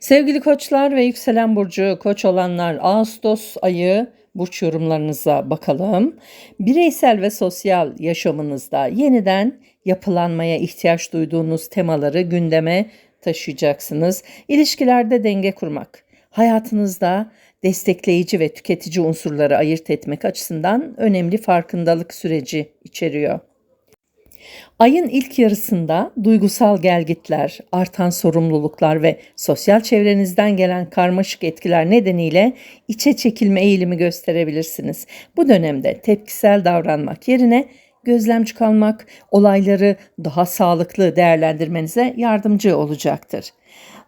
Sevgili koçlar ve yükselen burcu koç olanlar Ağustos ayı burç yorumlarınıza bakalım. Bireysel ve sosyal yaşamınızda yeniden yapılanmaya ihtiyaç duyduğunuz temaları gündeme taşıyacaksınız. İlişkilerde denge kurmak, hayatınızda destekleyici ve tüketici unsurları ayırt etmek açısından önemli farkındalık süreci içeriyor. Ayın ilk yarısında duygusal gelgitler, artan sorumluluklar ve sosyal çevrenizden gelen karmaşık etkiler nedeniyle içe çekilme eğilimi gösterebilirsiniz. Bu dönemde tepkisel davranmak yerine gözlemci kalmak olayları daha sağlıklı değerlendirmenize yardımcı olacaktır.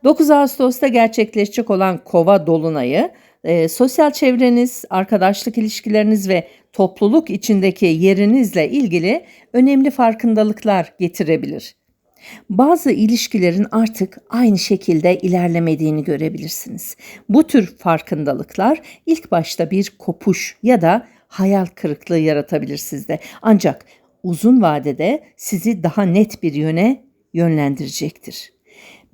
9 Ağustos'ta gerçekleşecek olan Kova dolunayı e, sosyal çevreniz, arkadaşlık ilişkileriniz ve topluluk içindeki yerinizle ilgili önemli farkındalıklar getirebilir. Bazı ilişkilerin artık aynı şekilde ilerlemediğini görebilirsiniz. Bu tür farkındalıklar ilk başta bir kopuş ya da hayal kırıklığı yaratabilir sizde. Ancak uzun vadede sizi daha net bir yöne yönlendirecektir.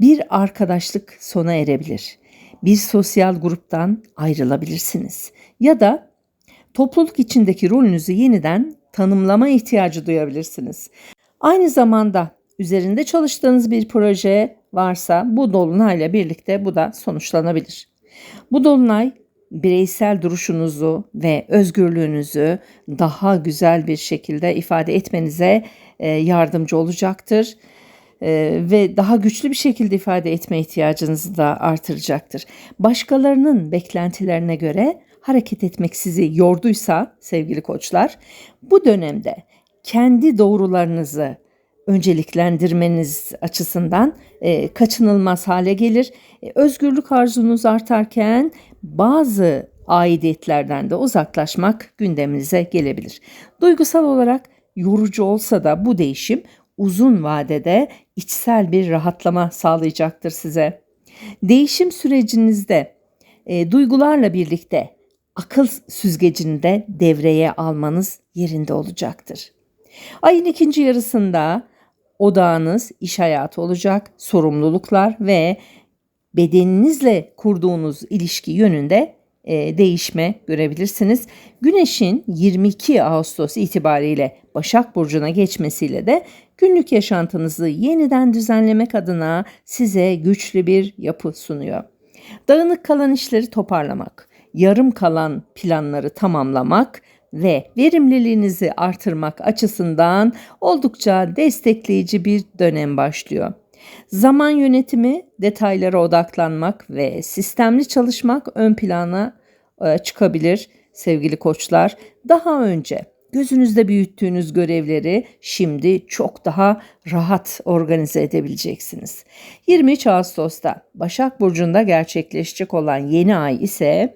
Bir arkadaşlık sona erebilir. Bir sosyal gruptan ayrılabilirsiniz ya da topluluk içindeki rolünüzü yeniden tanımlama ihtiyacı duyabilirsiniz. Aynı zamanda üzerinde çalıştığınız bir proje varsa bu dolunayla birlikte bu da sonuçlanabilir. Bu dolunay bireysel duruşunuzu ve özgürlüğünüzü daha güzel bir şekilde ifade etmenize e, yardımcı olacaktır ve daha güçlü bir şekilde ifade etme ihtiyacınızı da artıracaktır. Başkalarının beklentilerine göre hareket etmek sizi yorduysa sevgili koçlar bu dönemde kendi doğrularınızı önceliklendirmeniz açısından e, kaçınılmaz hale gelir. E, özgürlük arzunuz artarken bazı aidiyetlerden de uzaklaşmak gündeminize gelebilir. Duygusal olarak yorucu olsa da bu değişim uzun vadede içsel bir rahatlama sağlayacaktır size. Değişim sürecinizde e, duygularla birlikte akıl süzgecini de devreye almanız yerinde olacaktır. Ayın ikinci yarısında odağınız iş hayatı olacak, sorumluluklar ve bedeninizle kurduğunuz ilişki yönünde değişme görebilirsiniz. Güneşin 22 Ağustos itibariyle Başak Burcu'na geçmesiyle de günlük yaşantınızı yeniden düzenlemek adına size güçlü bir yapı sunuyor. Dağınık kalan işleri toparlamak, yarım kalan planları tamamlamak ve verimliliğinizi artırmak açısından oldukça destekleyici bir dönem başlıyor. Zaman yönetimi, detaylara odaklanmak ve sistemli çalışmak ön plana e, çıkabilir sevgili koçlar. Daha önce gözünüzde büyüttüğünüz görevleri şimdi çok daha rahat organize edebileceksiniz. 23 Ağustos'ta Başak Burcu'nda gerçekleşecek olan yeni ay ise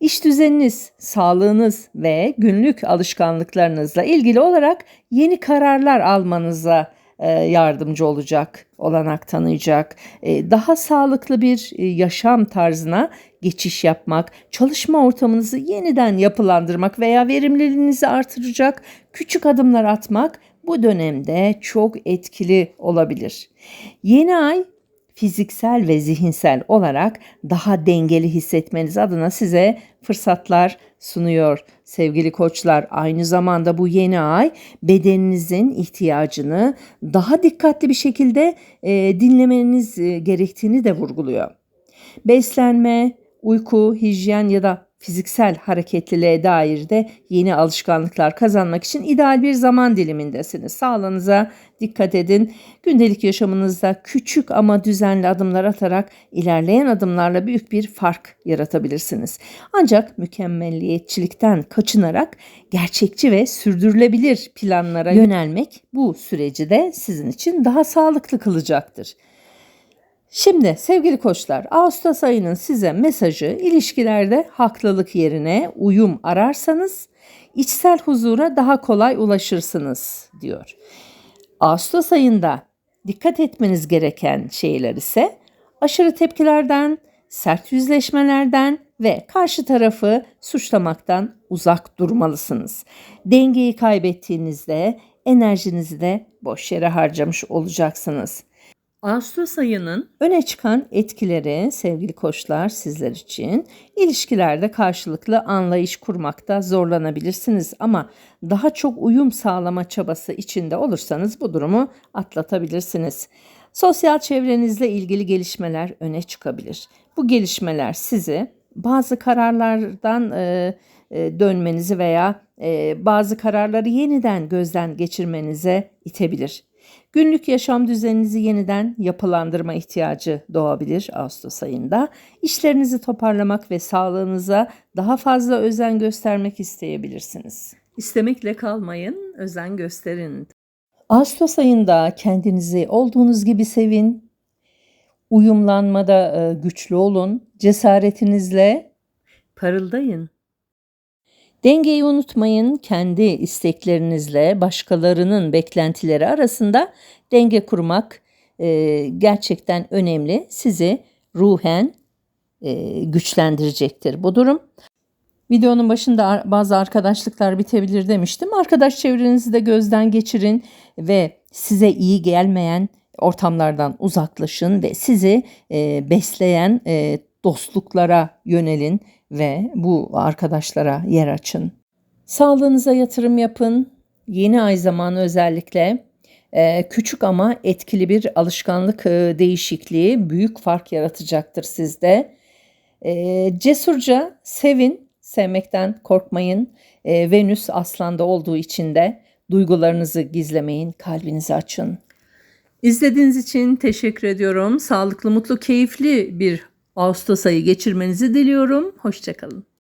iş düzeniniz, sağlığınız ve günlük alışkanlıklarınızla ilgili olarak yeni kararlar almanıza yardımcı olacak, olanak tanıyacak. E, daha sağlıklı bir e, yaşam tarzına geçiş yapmak, çalışma ortamınızı yeniden yapılandırmak veya verimliliğinizi artıracak küçük adımlar atmak bu dönemde çok etkili olabilir. Yeni ay fiziksel ve zihinsel olarak daha dengeli hissetmeniz adına size fırsatlar sunuyor sevgili koçlar. Aynı zamanda bu yeni ay bedeninizin ihtiyacını daha dikkatli bir şekilde e, dinlemeniz e, gerektiğini de vurguluyor. Beslenme, uyku, hijyen ya da fiziksel hareketliliğe dair de yeni alışkanlıklar kazanmak için ideal bir zaman dilimindesiniz. Sağlığınıza dikkat edin. Gündelik yaşamınızda küçük ama düzenli adımlar atarak ilerleyen adımlarla büyük bir fark yaratabilirsiniz. Ancak mükemmelliyetçilikten kaçınarak gerçekçi ve sürdürülebilir planlara yönelmek bu süreci de sizin için daha sağlıklı kılacaktır. Şimdi sevgili koçlar Ağustos ayının size mesajı ilişkilerde haklılık yerine uyum ararsanız içsel huzura daha kolay ulaşırsınız diyor. Ağustos ayında dikkat etmeniz gereken şeyler ise aşırı tepkilerden, sert yüzleşmelerden ve karşı tarafı suçlamaktan uzak durmalısınız. Dengeyi kaybettiğinizde enerjinizi de boş yere harcamış olacaksınız. Ağustos ayının öne çıkan etkileri sevgili koçlar sizler için ilişkilerde karşılıklı anlayış kurmakta zorlanabilirsiniz ama daha çok uyum sağlama çabası içinde olursanız bu durumu atlatabilirsiniz. Sosyal çevrenizle ilgili gelişmeler öne çıkabilir. Bu gelişmeler sizi bazı kararlardan e, e, dönmenizi veya e, bazı kararları yeniden gözden geçirmenize itebilir. Günlük yaşam düzeninizi yeniden yapılandırma ihtiyacı doğabilir Ağustos ayında. İşlerinizi toparlamak ve sağlığınıza daha fazla özen göstermek isteyebilirsiniz. İstemekle kalmayın, özen gösterin. Ağustos ayında kendinizi olduğunuz gibi sevin. Uyumlanmada e, güçlü olun. Cesaretinizle parıldayın. Dengeyi unutmayın. Kendi isteklerinizle başkalarının beklentileri arasında denge kurmak e, gerçekten önemli. Sizi ruhen e, güçlendirecektir bu durum. Videonun başında bazı arkadaşlıklar bitebilir demiştim. Arkadaş çevrenizi de gözden geçirin ve size iyi gelmeyen ortamlardan uzaklaşın ve sizi e, besleyen e, dostluklara yönelin ve bu arkadaşlara yer açın. Sağlığınıza yatırım yapın. Yeni ay zamanı özellikle e, küçük ama etkili bir alışkanlık e, değişikliği büyük fark yaratacaktır sizde. E, cesurca sevin, sevmekten korkmayın. Venüs aslanda olduğu için de duygularınızı gizlemeyin, kalbinizi açın. İzlediğiniz için teşekkür ediyorum. Sağlıklı, mutlu, keyifli bir Ağustos ayı geçirmenizi diliyorum. Hoşçakalın.